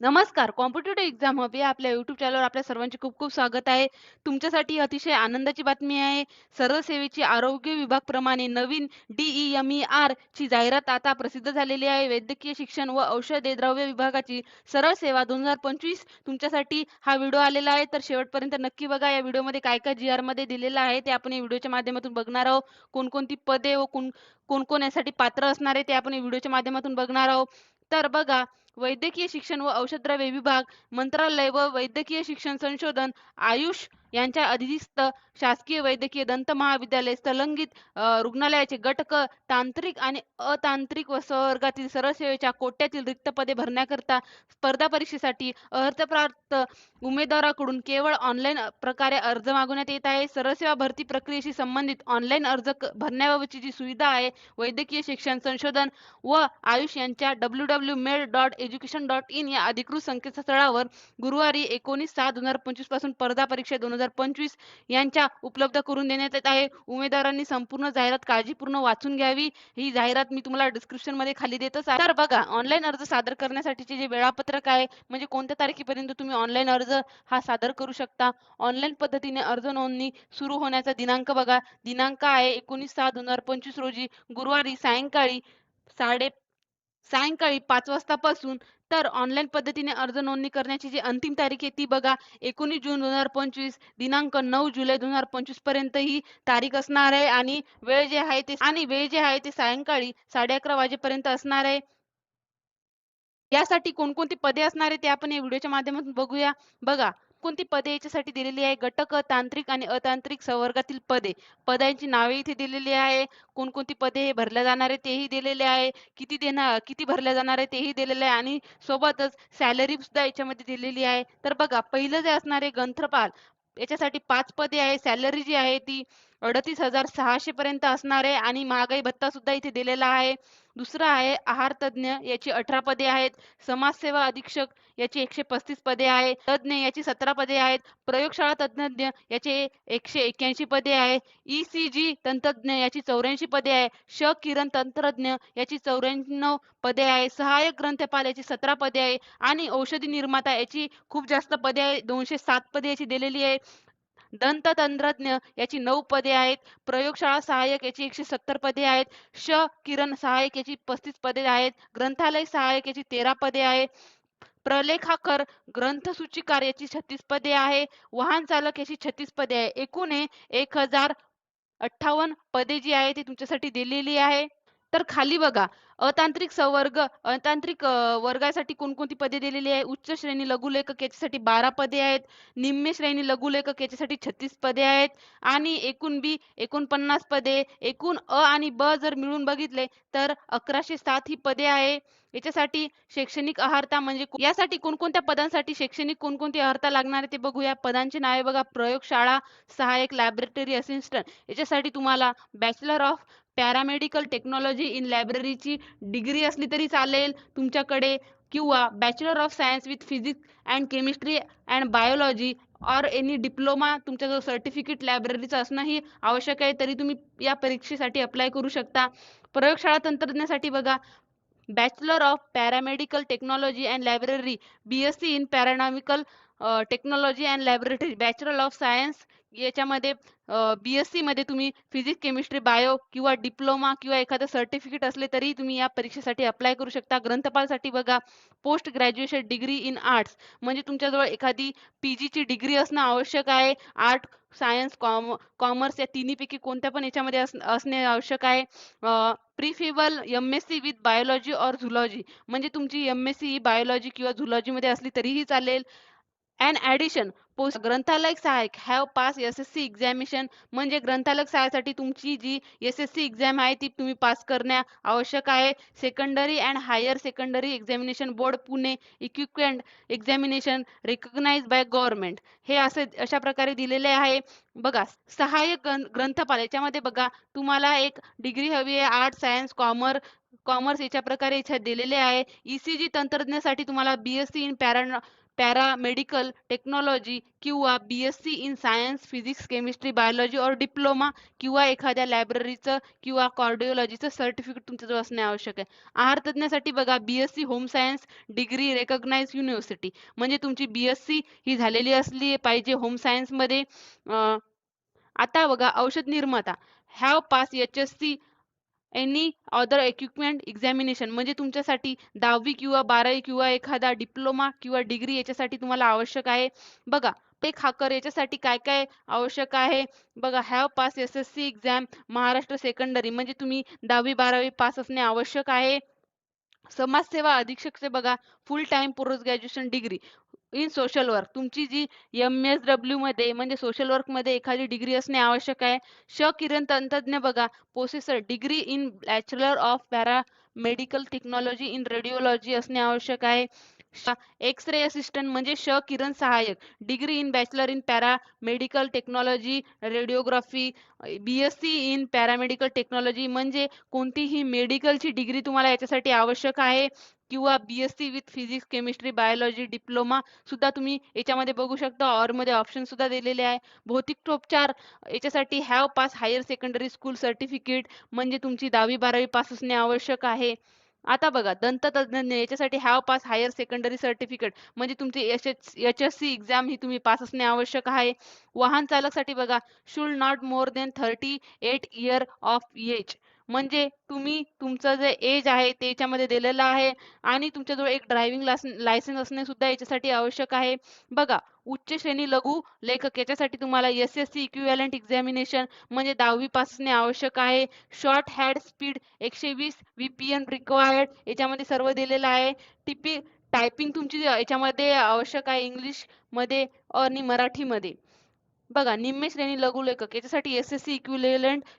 नमस्कार. Competitive exam hub या आपल्या युट्यूब चॅनलवर आपल्या सर्वांचे खूप खूप स्वागत आहे. तुमच्यासाठी अतिशय आनंदाची बातमी आहे. सरळ सेवेची आरोग्य विभागाप्रमाणे नवीन डी-ई-एम-ई-आर ची जाहिरात आता प्रसिद्ध झालेली आहे. वैद्यकीय शिक्षण व औषधे द्रव्य विभागाची सरळ सेवा 2025 तुमच्यासाठी हा व्हिडिओ आलेला आहे. तर शेवटपर्यंत नक्की बघा. या व्हिडिओमध्ये काय काय जी-आरमध्ये दिलेलं आहे ते आपण या व्हिडिओच्या माध्यमातून बघणार आहोत. कोणकोणती पदे व कोण कोण कोण यासाठी पात्र असणार आहे ते आपण या व्हिडिओच्या माध्यमातून बघणार आहोत. तर बघा वैद्यकीय शिक्षण व औषधद्रव्य विभाग मंत्रालय व वैद्यकीय शिक्षण संशोधन आयुष यांच्या अधिस्थ शासकीय वैद्यकीय दंत महाविद्यालय स्थलंगित रुग्णालयाचे गटक तांत्रिक आणि अतांत्रिक व सहवर्गातील सरळ सेवेच्या कोट्यातील रिक्त पदे भरण्याकरता स्पर्धा परीक्षेसाठी अर्हताप्राप्त उमेदवाराकडून केवळ ऑनलाईन प्रकारे अर्ज मागवण्यात येत आहे. सरळ सेवा भरती प्रक्रियेशी संबंधित ऑनलाईन अर्ज भरण्याबाबतची जी सुविधा आहे वैद्यकीय शिक्षण संशोधन व आयुष यांच्या W W mail dot education dot in या अधिकृत संकेतस्थळावर गुरुवारी एकोणीस सहा दोन हजार पंचवीसपासून स्पर्धा परीक्षा दोन हजार पंचवीस यांच्या उपलब्ध करून देण्यात येत आहे. उमेदवारांनी संपूर्ण जाहिरात काळजीपूर्ण वाचून घ्यावी. ही जाहिरात मी तुम्हाला डिस्क्रिप्शनमध्ये खाली देतच आहे. तर बघा ऑनलाईन अर्ज सादर करण्यासाठीचे जे वेळापत्रक आहे म्हणजे कोणत्या तारखेपर्यंत तुम्ही ऑनलाईन अर्ज हा सादर करू शकता? ऑनलाईन पद्धतीने अर्ज नोंदणी सुरू होण्याचा दिनांक बघा. दिनांक आहे एकोणीस सहा दोन हजार पंचवीस रोजी. गुरुवारी सायंकाळी साडे सायंकाळी पाच वाजतापासून तर ऑनलाईन पद्धतीने अर्ज नोंदणी करण्याची जी अंतिम तारीख आहे ती बघा एकोणीस जून दोन हजार पंचवीस दिनांक नऊ जुलै दोन हजार पंचवीसपर्यंत ही तारीख असणार आहे आणि वेळ जे आहे ते आणि वेळ जे आहे ते सायंकाळी साडे अकरा वाजेपर्यंत असणार आहे. यासाठी कोणकोणती पदे असणार आहे ते आपण या व्हिडिओच्या माध्यमातून बघूया. बघा कोणती पदे याच्यासाठी दिलेली आहे? घटक तांत्रिक आणि अतांत्रिक संवर्गातील पदे. पदांची नावे इथे दिलेली आहे. कोणकोणती पदे हे भरल्या जाणार आहे तेही दिलेले आहे. किती देणार किती भरल्या जाणार आहे तेही दिलेले आहे. आणि सोबतच सॅलरी सुद्धा याच्यामध्ये दिलेली आहे. तर बघा पहिलं जे असणार आहे ग्रंथपाल याच्यासाठी पाच पदे आहे. सॅलरी जी आहे ती अडतीस हजार सहाशे पर्यंत असणार आहे आणि महागाई भत्ता सुद्धा इथे दिलेला आहे. दुसरा आहे आहार तज्ज्ञ याची अठरा पदे आहेत. समाजसेवा अधीक्षक याची एकशे पस्तीस पदे आहे तज्ज्ञ याची सतरा पदे आहेत. प्रयोगशाळा तज्ज्ञ याचे एकशे एक्क्याऐंशी पदे आहे. ई सी जी तंत्रज्ञ याची चौऱ्याऐंशी पदे आहे. श किरण तंत्रज्ञ याची चौऱ्याण्णव पदे आहे. सहाय्यक ग्रंथपाल याची सतरा पदे आहे. आणि औषधी निर्माता याची खूप जास्त पदे आहे. दोनशे सात पदे याची दिलेली आहे. दंत तंत्रज्ञ याची नऊ पदे आहेत प्रयोगशाळा सहाय्यक याची एकशे सत्तर पदे आहेत श किरण सहाय्यक याची पस्तीस पदे आहेत ग्रंथालय सहाय्यक याची तेरा पदे आहेत प्रलेखाकर ग्रंथसूचीकार याची छत्तीस पदे आहे वाहन चालक याची छत्तीस पदे आहे. एकूण हे एक हजार अठ्ठावन्न पदे जी आहे ती तुमच्यासाठी दिलेली आहे. तर खाली बघा अतांत्रिक संवर्ग अतांत्रिक वर्गासाठी कोणकोणती पदे दिलेली आहे? उच्च श्रेणी लघुलेखक याच्यासाठी बारा पदे आहेत. निम्न श्रेणी लघुलेखक याच्यासाठी छत्तीस पदे आहेत. आणि एकूण बी एकोणपन्नास पदे. एकूण अ आणि ब जर मिळून बघितले तर अकराशे सात ही पदे आहे. याच्यासाठी शैक्षणिक अर्हता म्हणजे यासाठी कोणकोणत्या पदांसाठी शैक्षणिक कोणकोणती अर्हता लागणार आहे ते बघूया. पदांची नावे बघा. प्रयोगशाळा सहाय्यक लॅबोरेटरी असिस्टंट याच्यासाठी तुम्हाला bachelor of paramedical technology in लायब्ररीची डिग्री असली तरी चालेल तुमच्याकडे. किंवा bachelor of science with physics and chemistry and biology or any diploma तुमच्याजवळ सर्टिफिकेट लायब्ररीचं असणंही आवश्यक आहे तरी तुम्ही या परीक्षेसाठी अप्लाय करू शकता. प्रयोगशाळा तंत्रज्ञासाठी बघा. Bachelor of paramedical technology and library B S C in paramedical technology and laboratory bachelor of science याच्यामध्ये बी एस सी मध्ये तुम्ही फिजिक्स केमिस्ट्री बायो किंवा डिप्लोमा किंवा एखादं सर्टिफिकेट असले तरी तुम्ही या परीक्षेसाठी अप्लाय करू शकता. ग्रंथपालसाठी बघा post graduation degree in arts म्हणजे तुमच्याजवळ एखादी पी ची डिग्री असणं आवश्यक आहे. आर्ट सायन्स कॉम कॉमर्स या तिन्हीपैकी कोणत्या पण याच्यामध्ये असणे आवश्यक आहे. Preferable M S C with biology or zoology म्हणजे तुमची एम एस सी बायोलॉजी किंवा झुलॉजी मध्ये असली तरीही चालेल. अँड ॲडिशन पोस्ट ग्रंथालय सहायक have pass S S C examination म्हणजे ग्रंथालय सहाय्यासाठी तुमची जी एस एस सी एक्झाम आहे ती तुम्ही पास करण्या आवश्यक आहे. Secondary and higher secondary examination board Pune equipment examination recognize by government हे असे अशा प्रकारे दिलेले आहे. बघा सहाय्यक ग्रंथपाल याच्यामध्ये बघा तुम्हाला एक डिग्री हवी आहे आर्ट सायन्स कॉमर्स कॉमर्स याच्या प्रकारे इथे दिलेले आहे. ईसीजी तंत्रज्ञासाठी तुम्हाला BSc in para paramedical technology किंवा B S C in science physics chemistry biology और डिप्लोमा किंवा एखाद्या लायब्ररीचं किंवा कार्डिओलॉजीचं सर्टिफिकेट तुमच्याजवळ असणे आवश्यक आहे. आहार तज्ज्ञासाठी बघा B S C home science degree recognize university म्हणजे तुमची बी एस सी ही झालेली असली पाहिजे होम सायन्समध्ये आता बघा औषध निर्माता. Have pass H S C any other equipment examination म्हणजे तुमच्यासाठी दहावी किंवा बारावी किंवा एखादा डिप्लोमा किंवा डिग्री याच्यासाठी तुम्हाला आवश्यक आहे. बघा पे खाकर याच्यासाठी काय काय आवश्यक आहे? बघा have pass S S C exam Maharashtra secondary म्हणजे तुम्ही दहावी बारावी पास असणे आवश्यक आहे. समाजसेवा अधीक्षकचे बघा full time post graduation degree in social work. तुमची जी एम एस डब्ल्यू मध्ये म्हणजे सोशल वर्कमध्ये एखादी डिग्री असणे आवश्यक आहे. श किरण तंत्रज्ञ बघा. Processor degree in bachelor of para medical technology in radiology असणे आवश्यक आहे. एक्स रे असिस्टंट म्हणजे श किरण सहाय्यक. Degree in bachelor in para medical technology radiography B S C in paramedical technology म्हणजे कोणतीही मेडिकलची डिग्री तुम्हाला याच्यासाठी आवश्यक आहे. किंवा B S C with physics chemistry biology diploma सुद्धा तुम्ही याच्यामध्ये बघू शकता. ऑरमध्ये ऑप्शन सुद्धा दिलेले आहे. भौतिकोपचार याच्यासाठी have pass higher secondary school certificate म्हणजे तुमची दहावी बारावी पास असणे आवश्यक आहे. आता बघा दंततज्ञ याच्यासाठी have pass higher secondary certificate म्हणजे तुमची H H S C exam ही तुम्ही पास असणे आवश्यक आहे. वाहन चालकसाठी बघा should not more than thirty eight year of age म्हणजे तुम्ही तुमचं जे एज आहे त्याच्यामध्ये दिलेलं आहे आणि तुमच्याजवळ एक ड्रायव्हिंग लायसन्स असणे सुद्धा याच्यासाठी आवश्यक आहे. बघा उच्च श्रेणी लघु लेखक याच्यासाठी तुम्हाला S S C equivalent examination म्हणजे दहावी पास असणे आवश्यक आहे. शॉर्ट हॅड स्पीड एकशे वीस व्हीपीएन रिक्वायर्ड याच्यामध्ये सर्व दिलेलं आहे. टिपी टायपिंग तुमची याच्यामध्ये आवश्यक आहे इंग्लिशमध्ये आणि मराठीमध्ये. बघा निम्मे श्रेणी लघु लेखक याच्यासाठी एस एस सी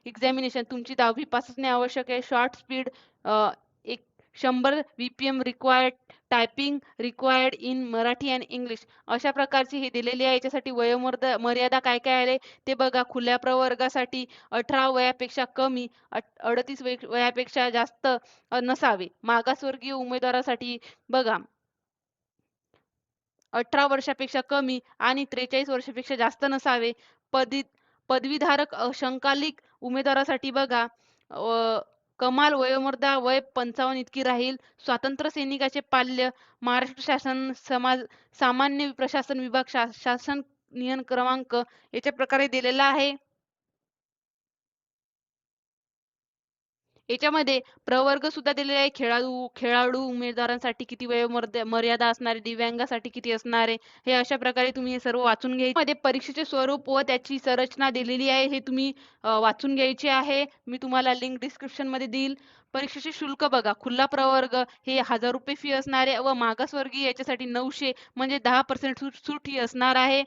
एक्झामिनेशन तुमची दहावी पास असणे आवश्यक आहे. शॉर्ट स्पीड एक शंभर VPM required typing required in Marathi and English अशा प्रकारची हे दिलेली आहे. याच्यासाठी वयोमर्द मर्यादा काय काय आले ते बघा. खुल्या प्रवर्गासाठी अठरा वयापेक्षा कमी अडतीस वयापेक्षा जास्त नसावे. मागासवर्गीय उमेदवारासाठी बघा. अठरा वर्षापेक्षा कमी आणि त्रेचाळीस वर्षापेक्षा जास्त नसावे. पदी पदवीधारक शंकालिक उमेदवारासाठी बघा कमाल वयोमर्दा वय पंचावन्न इतकी राहील. स्वातंत्र्य सैनिकाचे पाल्य महाराष्ट्र शासन समाज सामान्य प्रशासन विभाग शा शासन नियम क्रमांक याच्या प्रकारे दिलेला आहे. याच्यामध्ये प्रवर्ग सुद्धा दिलेले आहे. खेळाडू खेळाडू उमेदवारांसाठी किती वय मर्यादा असणारे दिव्यांगासाठी किती असणारे हे अशा प्रकारे तुम्ही हे सर्व वाचून घ्यायचे. मध्ये परीक्षेचे स्वरूप व त्याची संरचना दिलेली आहे हे तुम्ही वाचून घ्यायचे आहे. मी तुम्हाला लिंक डिस्क्रिप्शनमध्ये देईल. परीक्षेचे शुल्क बघा. खुल्ला प्रवर्ग हे हजार रुपये फी असणारे व मागासवर्गीय याच्यासाठी नऊशे म्हणजे दहा पर्सेंट सूट ही असणार आहे.